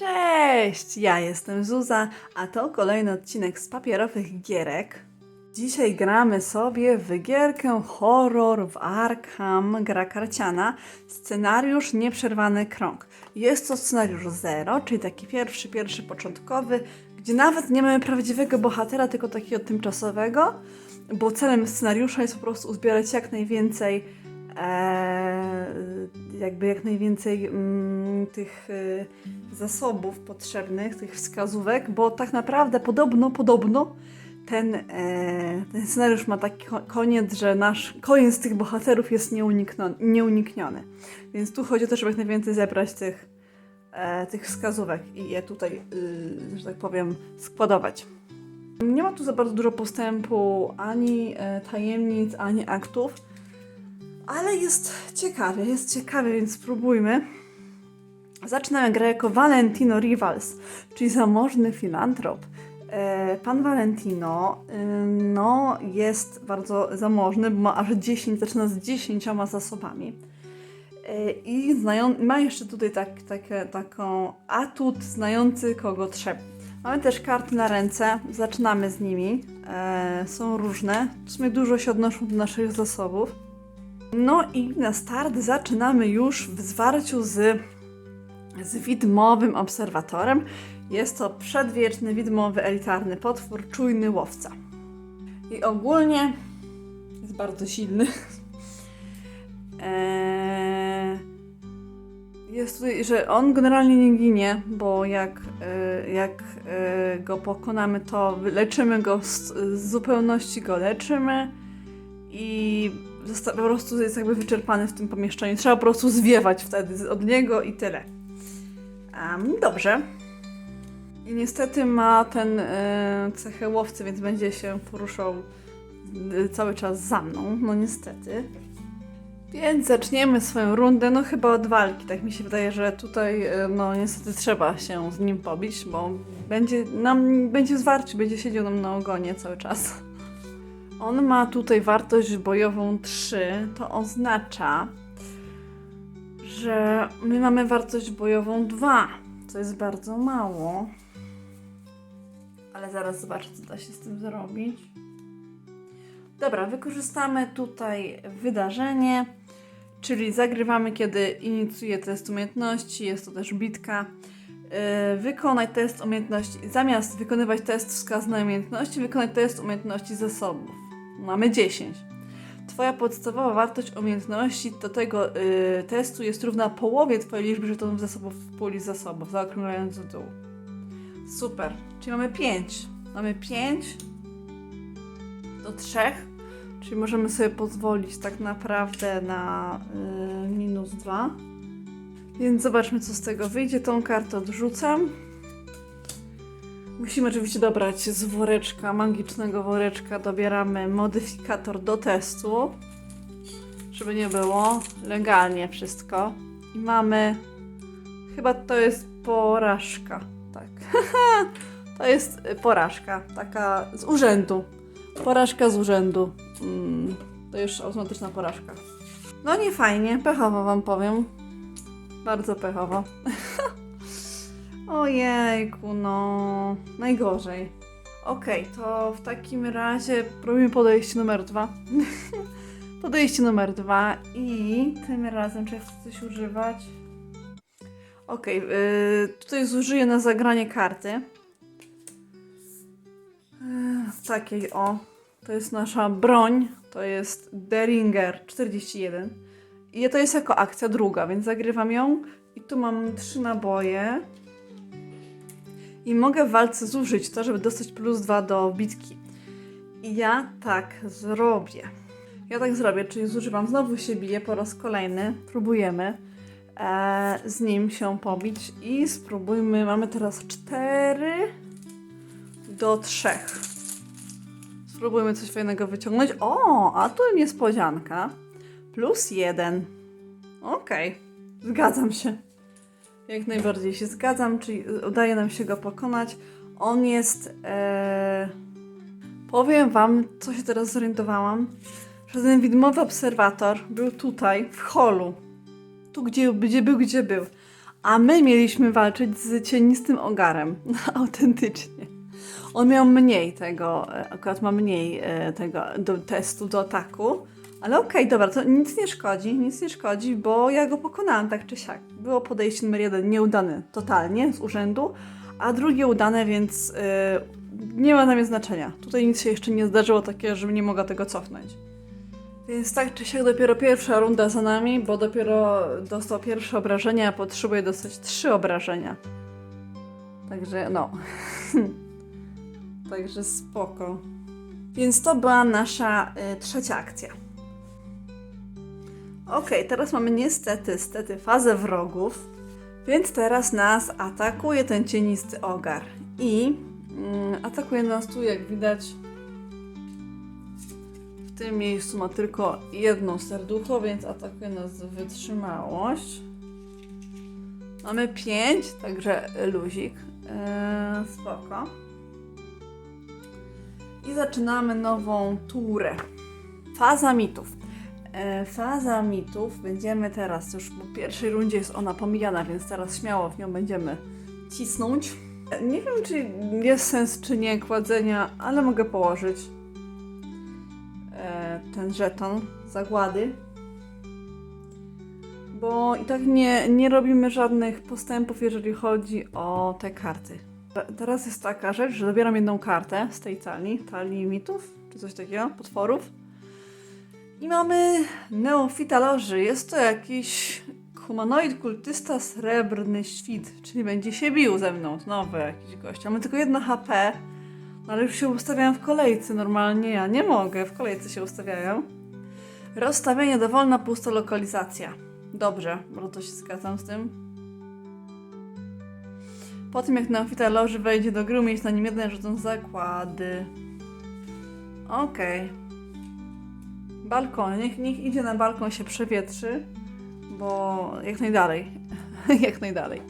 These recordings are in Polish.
Cześć! Ja jestem Zuza, a to kolejny odcinek z papierowych gierek. Dzisiaj gramy sobie w gierkę horror w Arkham, gra karciana, scenariusz Nieprzerwany Krąg. Jest to scenariusz zero, czyli taki pierwszy, pierwszy początkowy, gdzie nawet nie mamy prawdziwego bohatera, tylko takiego tymczasowego, bo celem scenariusza jest po prostu uzbierać jak najwięcej jakby jak najwięcej mm, tych e, zasobów potrzebnych, tych wskazówek, bo tak naprawdę podobno, podobno ten, e, ten scenariusz ma taki ko- koniec, że nasz koniec tych bohaterów jest nieunikniony. Więc tu chodzi o to, żeby jak najwięcej zebrać tych, e, tych wskazówek i je tutaj, y, że tak powiem, składować. Nie ma tu za bardzo dużo postępu, ani e, tajemnic, ani aktów, ale jest ciekawie, jest ciekawie, więc spróbujmy. Zaczynamy grę jako Valentino Rivals, czyli zamożny filantrop. E, Pan Valentino y, no, jest bardzo zamożny, bo ma aż 10, zaczyna z 10 zasobami. E, I znają, ma jeszcze tutaj tak, takie, taką atut znający kogo trzeba. Mamy też karty na ręce, zaczynamy z nimi. E, są różne, w sumie dużo się odnoszą do naszych zasobów. No i na start zaczynamy już w zwarciu z, z widmowym obserwatorem. Jest to przedwieczny, widmowy, elitarny potwór, czujny łowca. I ogólnie jest bardzo silny. Eee, jest tutaj, że on generalnie nie ginie, bo jak, e, jak e, go pokonamy, to leczymy go z, z zupełności, go leczymy i po prostu jest jakby wyczerpany w tym pomieszczeniu. Trzeba po prostu zwiewać wtedy od niego i tyle. Em, dobrze. I niestety ma ten e, cechę łowcy, więc będzie się poruszał e, cały czas za mną. No niestety. Więc zaczniemy swoją rundę, no chyba od walki. Tak mi się wydaje, że tutaj e, no niestety trzeba się z nim pobić, bo będzie nam będzie zwarci, będzie siedział nam na ogonie cały czas. On ma tutaj wartość bojową 3. To oznacza, że my mamy wartość bojową 2, co jest bardzo mało. Ale zaraz zobaczę, co da się z tym zrobić. Dobra, wykorzystamy tutaj wydarzenie, czyli zagrywamy, kiedy inicjuje test umiejętności. Jest to też bitka. Yy, Wykonaj test umiejętności. Zamiast wykonywać test wskazanej umiejętności, wykonaj test umiejętności zasobów. Mamy 10. Twoja podstawowa wartość umiejętności do tego yy, testu jest równa połowie Twojej liczby żetonów zasobów w puli zasobów, zaokrąglając do dół. Super. Czyli mamy 5. Mamy 5 do 3, czyli możemy sobie pozwolić tak naprawdę na yy, minus 2. Więc zobaczmy, co z tego wyjdzie. Tą kartę odrzucam. Musimy oczywiście dobrać z woreczka, magicznego woreczka, dobieramy modyfikator do testu, żeby nie było legalnie wszystko. I mamy, chyba to jest porażka, tak. to jest porażka, taka z urzędu. Porażka z urzędu. Mm, to już automatyczna porażka. No nie fajnie, pechowo wam powiem. Bardzo pechowo. Ojejku, no. Najgorzej. Okej, to w takim razie robimy podejście numer dwa. podejście numer dwa i tym razem, czy chcę coś używać? Okej, yy, tutaj zużyję na zagranie karty. Yy, takiej o. To jest nasza broń. To jest Deringer 41. I to jest jako akcja druga, więc zagrywam ją. I tu mam trzy naboje. I mogę w walce zużyć to, żeby dostać plus dwa do bitki. I ja tak zrobię. Ja tak zrobię, czyli zużywam, znowu się biję po raz kolejny. Próbujemy e, z nim się pobić i spróbujmy. Mamy teraz 4 do 3. Spróbujmy coś fajnego wyciągnąć. O, a tu niespodzianka. Plus jeden. Okej, zgadzam się. Jak najbardziej się zgadzam, czyli udaje nam się go pokonać. On jest. E... Powiem Wam, co się teraz zorientowałam, że ten widmowy obserwator był tutaj, w holu. Tu, gdzie, gdzie był, gdzie był. a my mieliśmy walczyć z cienistym ogarem. Autentycznie. On miał mniej tego, e, akurat ma mniej e, tego do testu, do ataku. Ale okej, dobra, to nic nie szkodzi, nic nie szkodzi, bo ja go pokonałam tak czy siak. Było podejście numer jeden nieudane totalnie z urzędu, a drugie udane, więc e, nie ma dla mnie znaczenia. Tutaj nic się jeszcze nie zdarzyło takiego, żebym nie mogła tego cofnąć. Więc tak czy siak dopiero pierwsza runda za nami, bo dopiero dostał pierwsze obrażenia, a potrzebuje dostać trzy obrażenia. Także no. Także spoko. Więc to była nasza y, trzecia akcja. Okej, teraz mamy niestety, stety fazę wrogów, więc teraz nas atakuje ten cienisty ogar. I mm, atakuje nas tu, jak widać, w tym miejscu ma tylko jedno serducho, więc atakuje nas wytrzymałość. Mamy 5, także luzik. Eee, spoko. I zaczynamy nową turę. Faza mitów. E, faza mitów będziemy teraz, już po pierwszej rundzie jest ona pomijana, więc teraz śmiało w nią będziemy cisnąć. E, Nie wiem, czy jest sens, czy nie kładzenia, ale mogę położyć e, ten żeton zagłady. Bo i tak nie, nie robimy żadnych postępów, jeżeli chodzi o te karty. Te- Teraz jest taka rzecz, że dobieram jedną kartę z tej talii, talii mitów, czy coś takiego, potworów. I mamy neofita loży. Jest to jakiś humanoid kultysta srebrny świt, czyli będzie się bił ze mną. Znowu jakiś gość. Mamy tylko jedno HP, no ale już się ustawiają w kolejce normalnie. Ja nie mogę, w kolejce się ustawiają. Rozstawienie dowolna pusta lokalizacja. Dobrze, bardzo się zgadzam z tym. Po tym jak neofita loży wejdzie do gry, mieć na nim jeden rzucą zakłady. Okej. Balkon, niech, niech idzie na balkon się przewietrzy, bo jak najdalej. jak najdalej.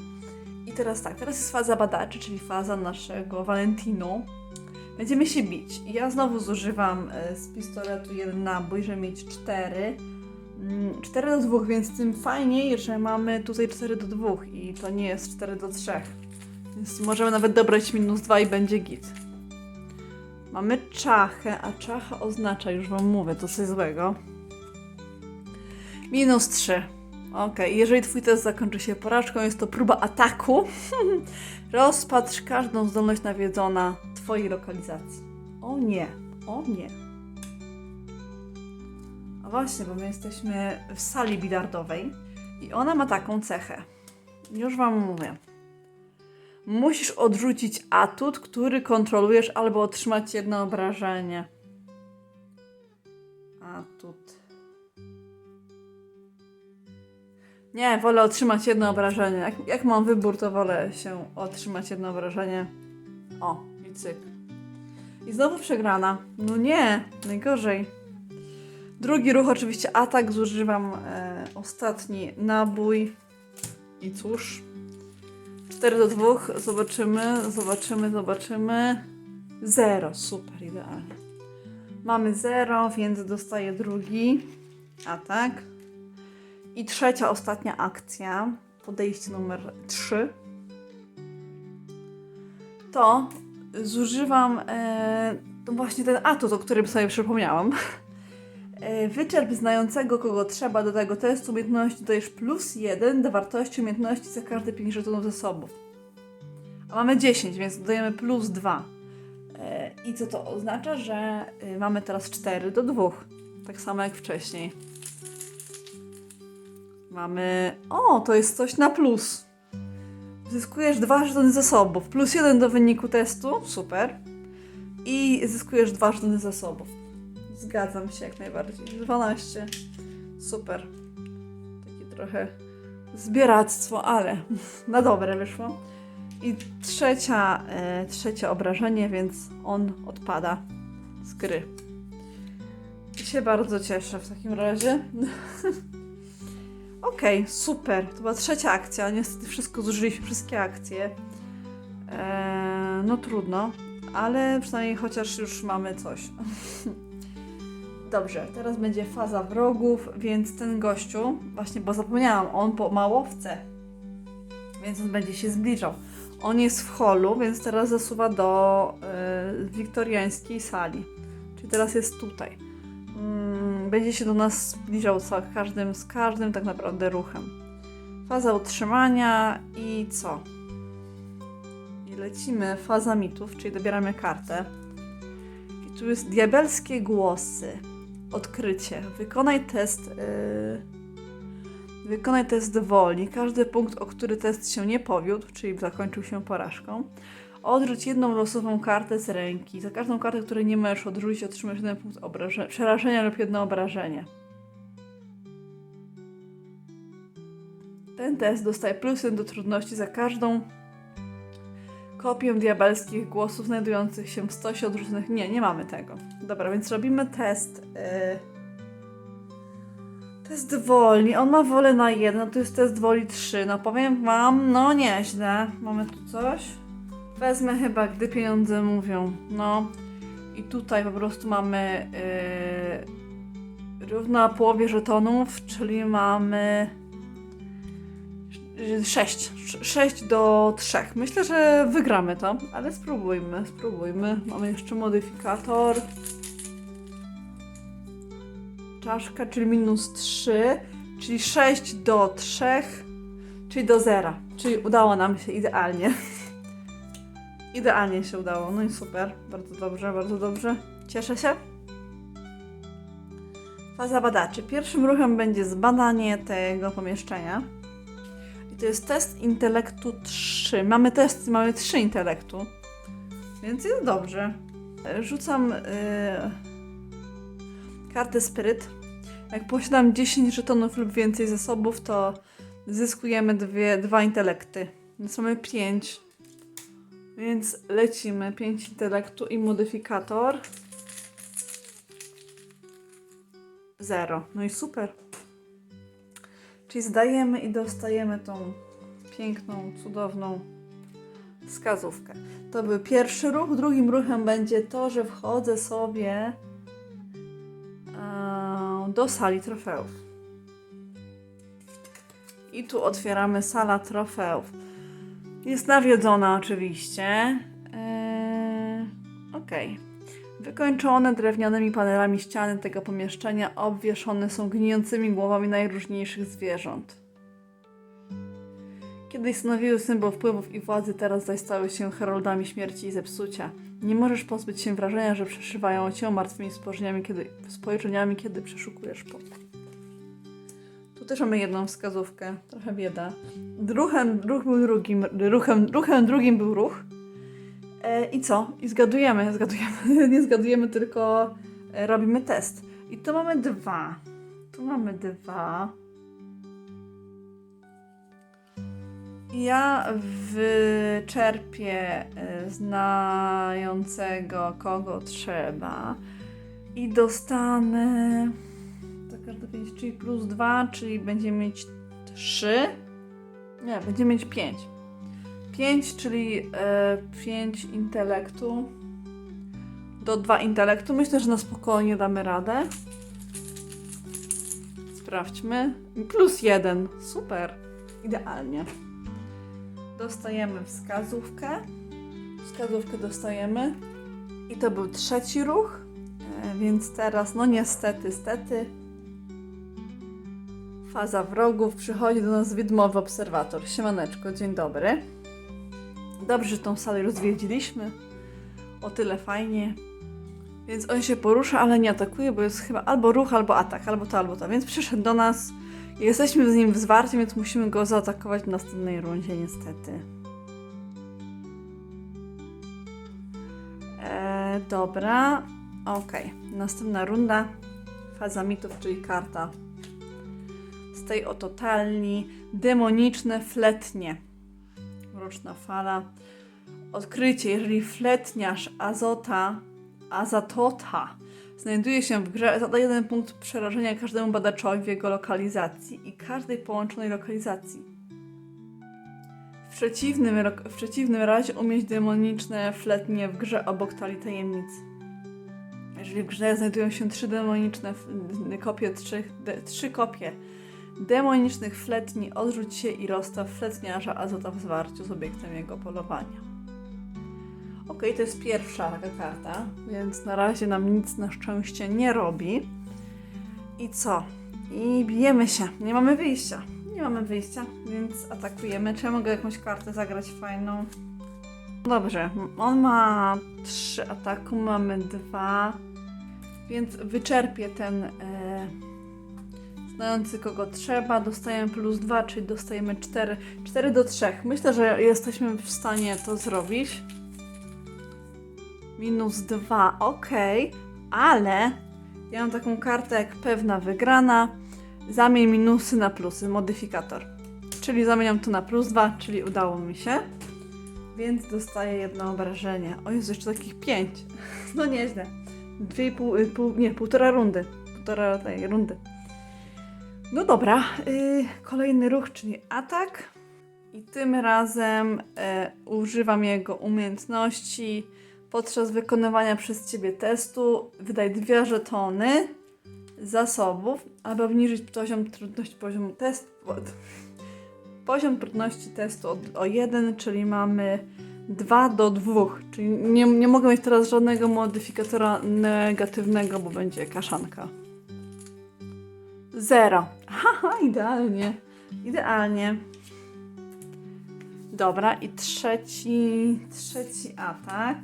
I teraz tak, teraz jest faza badaczy, czyli faza naszego Valentino. Będziemy się bić. Ja znowu zużywam e, z pistoletu jeden nabój, żeby mieć cztery. Mm, 4 do 2, więc tym fajniej, że mamy tutaj 4 do 2 i to nie jest 4 do 3. Więc możemy nawet dobrać minus 2 i będzie git. Mamy czachę, a czacha oznacza, już wam mówię, to coś złego. Minus 3. Ok, jeżeli twój test zakończy się porażką, jest to próba ataku. Rozpatrz każdą zdolność nawiedzona twojej lokalizacji. O nie, o nie. A właśnie, bo my jesteśmy w sali bilardowej i ona ma taką cechę. Już wam mówię. Musisz odrzucić atut, który kontrolujesz, albo otrzymać jedno obrażenie. Atut. Nie, wolę otrzymać jedno obrażenie. Jak, jak mam wybór, to wolę się otrzymać jedno obrażenie. O, i cyk. I znowu przegrana. No nie, najgorzej. Drugi ruch, oczywiście atak. Zużywam e, ostatni nabój. I cóż. 4 do 2. Zobaczymy, zobaczymy, zobaczymy. 0. Super, idealnie. Mamy 0, więc dostaję drugi atak. I trzecia, ostatnia akcja. Podejście numer 3. To zużywam e, to właśnie ten atut, o którym sobie przypomniałam. E, Wyczerp znającego, kogo trzeba do tego testu umiejętności dajesz plus 1 do wartości umiejętności za każde 5 żetonów zasobów. A mamy 10, więc dodajemy plus 2. E, I co to oznacza? Że e, mamy teraz 4 do 2. Tak samo jak wcześniej. Mamy. O, to jest coś na plus. Zyskujesz 2 żetony zasobów. Plus 1 do wyniku testu. Super. I zyskujesz 2 żetony zasobów. Zgadzam się jak najbardziej. 12. Super. Takie trochę zbieractwo, ale na dobre wyszło. I trzecia, e, trzecie obrażenie, więc on odpada z gry. I się bardzo cieszę w takim razie. Okej, super. To była trzecia akcja. Niestety wszystko zużyliśmy, wszystkie akcje. Eee, no trudno, ale przynajmniej chociaż już mamy coś. Dobrze, teraz będzie faza wrogów, więc ten gościu, właśnie bo zapomniałam, on po małowce. więc on będzie się zbliżał. On jest w holu, więc teraz zasuwa do y, wiktoriańskiej sali. Czyli teraz jest tutaj. Mm, będzie się do nas zbliżał z każdym, z każdym tak naprawdę ruchem. Faza utrzymania i co? I lecimy faza mitów, czyli dobieramy kartę. I tu jest diabelskie głosy. Odkrycie. Wykonaj test. Yy... Wykonaj test woli. Każdy punkt, o który test się nie powiódł, czyli zakończył się porażką. Odrzuć jedną losową kartę z ręki. Za każdą kartę, której nie możesz odrzucić, otrzymasz jeden punkt obraże- przerażenia lub jedno obrażenie. Ten test dostaje plus jeden do trudności za każdą kopię diabelskich głosów znajdujących się w stosie odrzuconych. Nie, nie mamy tego. Dobra, więc robimy test. Yy... Test woli. On ma wolę na jeden, to jest test woli 3. No powiem wam, no nieźle. Mamy tu coś. Wezmę chyba, gdy pieniądze mówią. No. I tutaj po prostu mamy yy, równo na połowie żetonów, czyli mamy 6. 6 do 3. Myślę, że wygramy to, ale spróbujmy, spróbujmy. Mamy jeszcze modyfikator. Czaszka, czyli minus 3, czyli 6 do 3, czyli do 0. Czyli udało nam się idealnie. Idealnie się udało, no i super. Bardzo dobrze, bardzo dobrze. Cieszę się. Faza badaczy. Pierwszym ruchem będzie zbadanie tego pomieszczenia. To jest test intelektu 3. Mamy test, mamy 3 intelektu. Więc jest dobrze. Rzucam yy, kartę spiryt. Jak posiadam 10 żetonów lub więcej zasobów, to zyskujemy dwie, dwa intelekty. Więc mamy 5. Więc lecimy. 5 intelektu i modyfikator. 0. No i super. Czyli zdajemy i dostajemy tą piękną, cudowną wskazówkę. To był pierwszy ruch. Drugim ruchem będzie to, że wchodzę sobie e, do sali trofeów. I tu otwieramy sala trofeów. Jest nawiedzona oczywiście. Eee, Okej. Wykończone drewnianymi panelami ściany tego pomieszczenia obwieszone są gnijącymi głowami najróżniejszych zwierząt. Kiedyś stanowiły symbol wpływów i władzy, teraz zaś stały się heroldami śmierci i zepsucia. Nie możesz pozbyć się wrażenia, że przeszywają cię martwymi spojrzeniami, kiedy, spojrzeniami, kiedy przeszukujesz pokój. Tu też mamy jedną wskazówkę, trochę bieda. Ruchem, ruch był drugim, ruchem, ruchem drugim był ruch. E, I co? I zgadujemy, zgadujemy. Nie zgadujemy, tylko e, robimy test. I tu mamy dwa. Tu mamy dwa. Ja wyczerpię e, znającego kogo trzeba i dostanę za każde 5, czyli plus 2, czyli będziemy mieć 3. Nie, będziemy mieć 5. 5, czyli e, 5 intelektu do 2 intelektu. Myślę, że na spokojnie damy radę. Sprawdźmy. Plus 1. Super. Idealnie. Dostajemy wskazówkę. Wskazówkę dostajemy. I to był trzeci ruch. E, więc teraz, no niestety, stety, faza wrogów. Przychodzi do nas widmowy obserwator. Siemaneczko, dzień dobry. Dobrze, że tą salę rozwiedziliśmy. O tyle fajnie. Więc on się porusza, ale nie atakuje, bo jest chyba albo ruch, albo atak, albo to, albo to. Więc przyszedł do nas. Jesteśmy z nim w zwarciu, więc musimy go zaatakować w następnej rundzie, niestety. Eee, dobra. Okej. Następna runda. Faza mitów, czyli karta z tej oto talni. Demoniczne fletnie. Mroczna fala. Odkrycie, jeżeli fletniarz Azota, Azatota znajduje się w grze, zada jeden punkt przerażenia każdemu badaczowi w jego lokalizacji i każdej połączonej lokalizacji. W przeciwnym, w przeciwnym razie umieść demoniczne fletnie w grze obok talii tajemnicy. Jeżeli w grze znajdują się trzy demoniczne kopie, trzy, de, trzy kopie demonicznych fletni odrzuć się i rozstaw fletniarza Azota w zwarciu z obiektem jego polowania. Okej, to jest pierwsza taka karta, więc na razie nam nic na szczęście nie robi. I co? I bijemy się. Nie mamy wyjścia. Nie mamy wyjścia, więc atakujemy. Czy ja mogę jakąś kartę zagrać fajną? Dobrze, on ma trzy ataku, mamy dwa, więc wyczerpię ten e, znający kogo trzeba. Dostajemy plus dwa, czyli dostajemy cztery, cztery do trzech. Myślę, że jesteśmy w stanie to zrobić. Minus dwa, ok, ale ja mam taką kartę jak pewna wygrana. Zamień minusy na plusy, modyfikator. Czyli zamieniam to na plus dwa, czyli udało mi się. Więc dostaję jedno obrażenie. O Jezu, jeszcze takich pięć. No nieźle. Dwie i pół, y, pół nie, półtora rundy. Półtora tej rundy. No dobra, yy, kolejny ruch, czyli atak. I tym razem e, używam jego umiejętności. Podczas wykonywania przez Ciebie testu wydaj dwie żetony zasobów, aby obniżyć poziom trudności poziomu testu. Poziom trudności testu o 1, czyli mamy 2 do 2, czyli nie, nie mogę mieć teraz żadnego modyfikatora negatywnego, bo będzie kaszanka. 0. Haha, idealnie. Idealnie. Dobra, i trzeci, trzeci atak.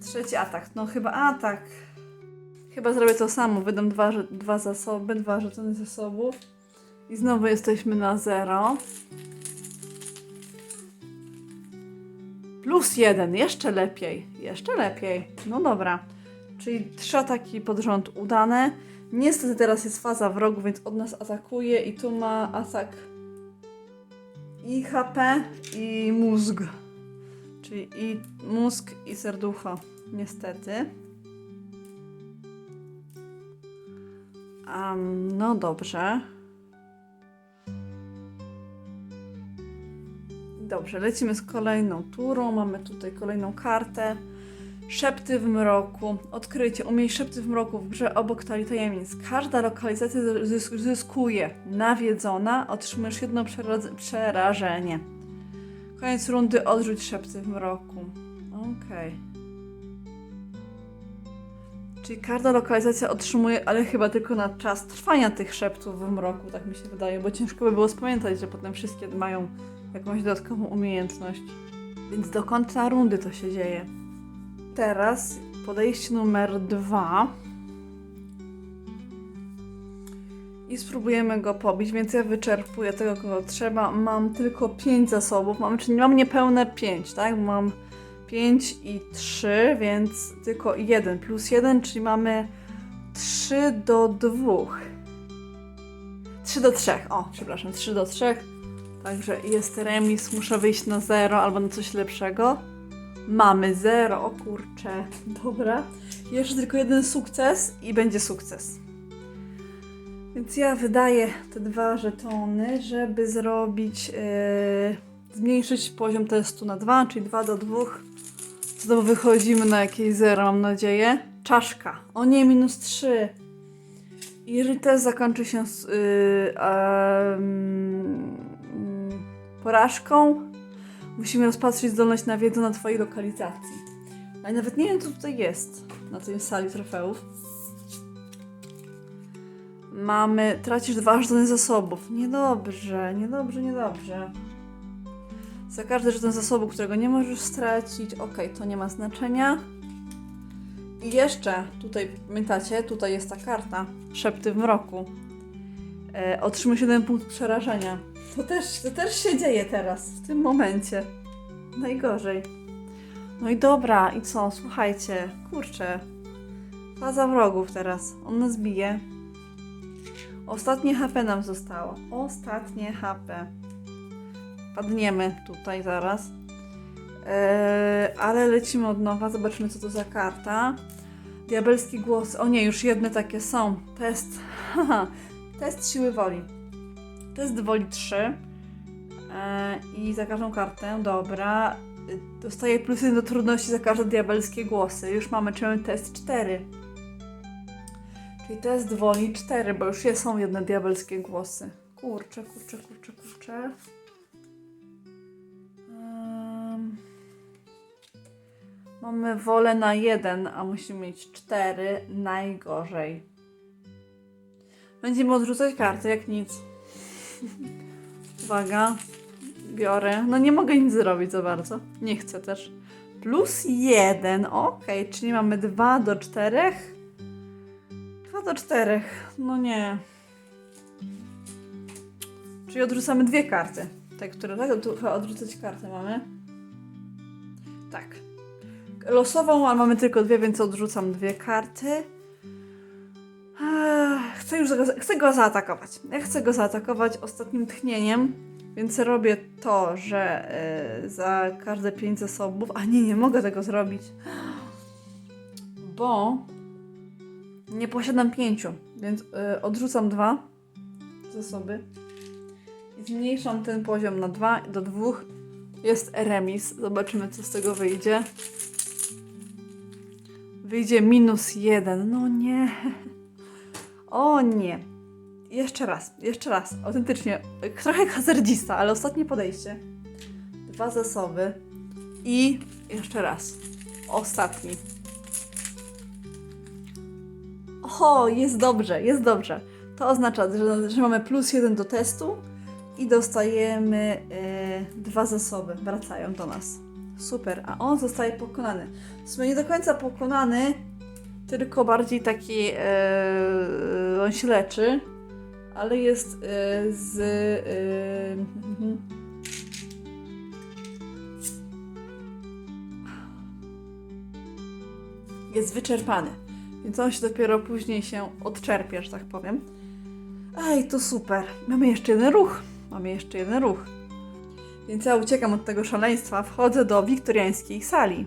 Trzeci atak, no chyba atak. Chyba zrobię to samo, wydam dwa, dwa zasoby, dwa żetony zasobów. I znowu jesteśmy na zero. Plus jeden, jeszcze lepiej, jeszcze lepiej. No dobra, czyli trzy ataki pod rząd udane. Niestety teraz jest faza wrogu, więc od nas atakuje i tu ma atak i HP i mózg. Czyli i mózg i serducho, niestety. Am, no dobrze. Dobrze, lecimy z kolejną turą. Mamy tutaj kolejną kartę. Szepty w mroku. Odkrycie. Umiej szepty w mroku w grze obok talii tajemnic. Każda lokalizacja zys- zyskuje. Nawiedzona. Otrzymujesz jedno przera- przerażenie. Koniec rundy. Odrzuć szepty w mroku. Okej. Czyli każda lokalizacja otrzymuje, ale chyba tylko na czas trwania tych szeptów w mroku, tak mi się wydaje, bo ciężko by było spamiętać, że potem wszystkie mają jakąś dodatkową umiejętność. Więc do końca rundy to się dzieje. Teraz podejście numer dwa. I spróbujemy go pobić, więc ja wyczerpuję tego, kogo trzeba. Mam tylko 5 zasobów, mam, czyli mam niepełne 5, tak? Mam 5 i 3, więc tylko 1 plus 1, czyli mamy 3 do 2. 3 do 3, o, przepraszam, 3 do 3. Także jest remis, muszę wyjść na 0 albo na coś lepszego. Mamy 0, o kurczę, dobra. Jeszcze tylko jeden sukces i będzie sukces. Więc ja wydaję te dwa żetony, żeby zrobić, yy, zmniejszyć poziom testu na 2, czyli 2 do 2. Znowu wychodzimy na jakieś 0, mam nadzieję. Czaszka. O nie, minus 3. Jeżeli test zakończy się z, yy, em, mm, porażką, musimy rozpatrzyć zdolność na wiedzę na Twojej lokalizacji. Ale nawet nie wiem, co tutaj jest na tej sali trofeów. Mamy, tracisz dwa żetony zasobów. Niedobrze, niedobrze, niedobrze. Za każdy żeton zasobu, którego nie możesz stracić, ok, to nie ma znaczenia. I jeszcze tutaj, pamiętacie, tutaj jest ta karta, szepty w mroku. E, otrzymujesz jeden punkt przerażenia. To też, to też się dzieje teraz, w tym momencie. Najgorzej. No i dobra, i co? Słuchajcie, kurczę. Faza wrogów teraz. On nas bije. Ostatnie HP nam zostało. Ostatnie HP. Padniemy tutaj zaraz. Eee, ale lecimy od nowa. Zobaczymy, co to za karta. Diabelski głos. O nie, już jedne takie są. Test. Test siły woli. Test woli 3. Eee, I za każdą kartę, dobra. Dostaję plus 1 do trudności za każde diabelskie głosy. Już mamy czemu test 4. Czyli test woli 4, bo już są jedne diabelskie głosy. Kurczę, kurczę, kurczę, kurczę. Mamy wolę na 1, a musimy mieć 4. Najgorzej. Będziemy odrzucać karty, jak nic. Uwaga. Biorę. No nie mogę nic zrobić za bardzo. Nie chcę też. Plus 1. Ok, czyli mamy 2 do 4. 2 do 4. No nie. Czyli odrzucamy dwie karty. Te, które tak, tu chyba odrzucać kartę mamy. Tak. Losową, ale mamy tylko dwie, więc odrzucam dwie karty. Chcę już chcę go zaatakować. Ja chcę go zaatakować ostatnim tchnieniem, więc robię to, że y, za każde pięć zasobów. A nie, nie mogę tego zrobić. Bo nie posiadam pięciu, więc y, odrzucam dwa zasoby i zmniejszam ten poziom na dwa do dwóch. Jest remis. Zobaczymy, co z tego wyjdzie. Wyjdzie minus jeden. No nie. O nie. Jeszcze raz, jeszcze raz. Autentycznie. Trochę hazardzista, ale ostatnie podejście. Dwa zasoby. I jeszcze raz. Ostatni. O, jest dobrze, jest dobrze. To oznacza, że, że mamy plus jeden do testu i dostajemy y, dwa zasoby. Wracają do nas. Super, a on zostaje pokonany. W sumie nie do końca pokonany, tylko bardziej taki. E, on się leczy, ale jest e, z. E, mhm. jest wyczerpany. Więc on się dopiero później się odczerpie, że tak powiem. Ej, to super. Mamy jeszcze jeden ruch. Mamy jeszcze jeden ruch. Więc ja uciekam od tego szaleństwa, wchodzę do wiktoriańskiej sali.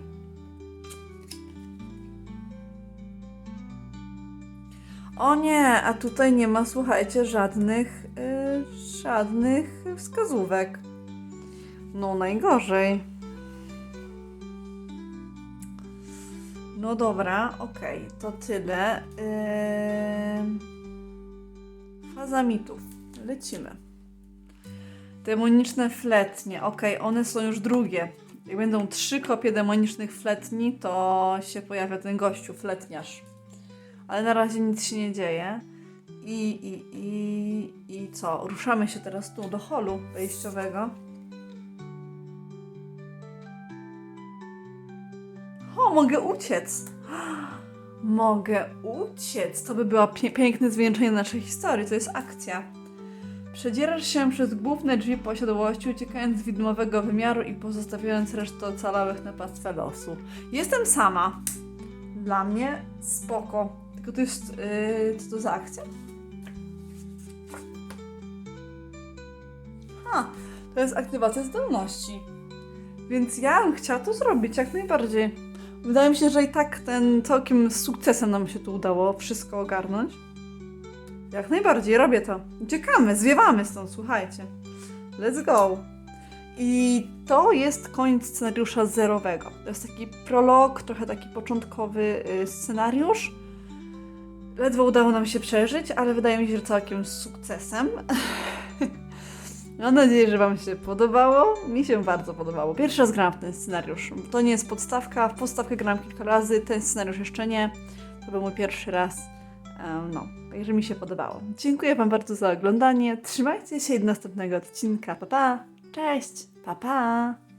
O nie, a tutaj nie ma, słuchajcie, żadnych, yy, żadnych wskazówek. No najgorzej. No dobra, okej, to tyle. Yy... Faza mitów. Lecimy. Demoniczne fletnie. Okej, one są już drugie. Jak będą trzy kopie demonicznych fletni, to się pojawia ten gościu, fletniarz. Ale na razie nic się nie dzieje. I, i, i, i co? Ruszamy się teraz tu do holu wejściowego. O, mogę uciec! Mogę uciec! To by było piękne zwieńczenie naszej historii. To jest akcja. Przedzierasz się przez główne drzwi posiadłości, uciekając z widmowego wymiaru i pozostawiając resztę ocalałych na pastwę losu. Jestem sama. Dla mnie spoko. Tylko to jest. Yy, co to za akcja? Ha, to jest aktywacja zdolności. Więc ja bym chciała to zrobić jak najbardziej. Wydaje mi się, że i tak ten całkiem z sukcesem nam się tu udało wszystko ogarnąć. Jak najbardziej, robię to. Uciekamy, zwiewamy stąd, słuchajcie. Let's go. I to jest koniec scenariusza zerowego. To jest taki prolog, trochę taki początkowy y, scenariusz. Ledwo udało nam się przeżyć, ale wydaje mi się, że całkiem z sukcesem. Mam nadzieję, że Wam się podobało. Mi się bardzo podobało. Pierwszy raz gram w ten scenariusz. To nie jest podstawka. W podstawkę gram kilka razy, ten scenariusz jeszcze nie. To był mój pierwszy raz. No, także mi się podobało. Dziękuję Wam bardzo za oglądanie. Trzymajcie się do następnego odcinka. Pa, pa! Cześć! Pa, pa!